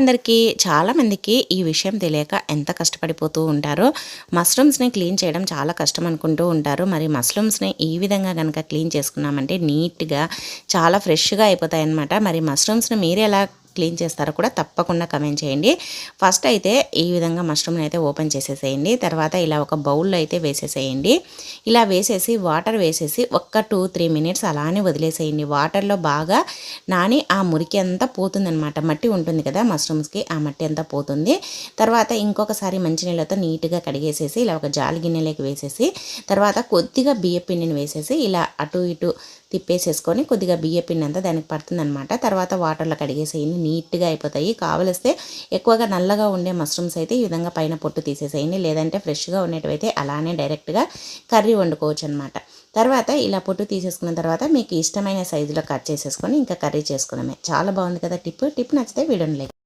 అందరికీ చాలామందికి ఈ విషయం తెలియక ఎంత కష్టపడిపోతూ ఉంటారో మష్రూమ్స్ని క్లీన్ చేయడం చాలా కష్టం అనుకుంటూ ఉంటారు. మరి మష్రూమ్స్ని ఈ విధంగా కనుక క్లీన్ చేసుకున్నామంటే నీట్గా చాలా ఫ్రెష్గా అయిపోతాయి అన్నమాట మరి మష్రూమ్స్ని మీరు ఎలా క్లీన్ చేస్తారో కూడా తప్పకుండా కమెంట్ చేయండి. ఫస్ట్ అయితే ఈ విధంగా మష్రూమ్ని అయితే ఓపెన్ చేసేసేయండి. తర్వాత ఇలా ఒక బౌల్లో అయితే వేసేసేయండి. ఇలా వేసేసి వాటర్ వేసేసి ఒక్క టూ త్రీ మినిట్స్ అలానే వదిలేసేయండి. వాటర్లో బాగా నాని ఆ మురికి అంతా పోతుందనమాట మట్టి ఉంటుంది కదా మష్రూమ్స్కి ఆ మట్టి అంతా పోతుంది. తర్వాత ఇంకొకసారి మంచినీళ్ళతో నీట్గా కడిగేసేసి ఇలా ఒక జాలి గిన్నెలోకి వేసేసి తర్వాత కొద్దిగా బియ్య పిండిని వేసేసి ఇలా అటు ఇటు తిప్పేసేసుకొని కొద్దిగా బియ్య పిండి అంతా దానికి పడుతుందనమాట తర్వాత వాటర్లో కడిగేసేయండి. నీట్గా అయిపోతాయి. కావలిస్తే ఎక్కువగా నల్లగా ఉండే మష్రూమ్స్ అయితే ఈ విధంగా పైన పొట్టు తీసేసేయండి. లేదంటే ఫ్రెష్గా ఉండేటివైతే అలానే డైరెక్ట్గా కర్రీ వండుకోవచ్చు అనమాట తర్వాత ఇలా పొట్టు తీసేసుకున్న తర్వాత మీకు ఇష్టమైన సైజులో కట్ చేసేసుకొని ఇంకా కర్రీ చేసుకున్నామే. చాలా బాగుంది కదా టిప్. టిప్ నచ్చితే వీడియోని లైక్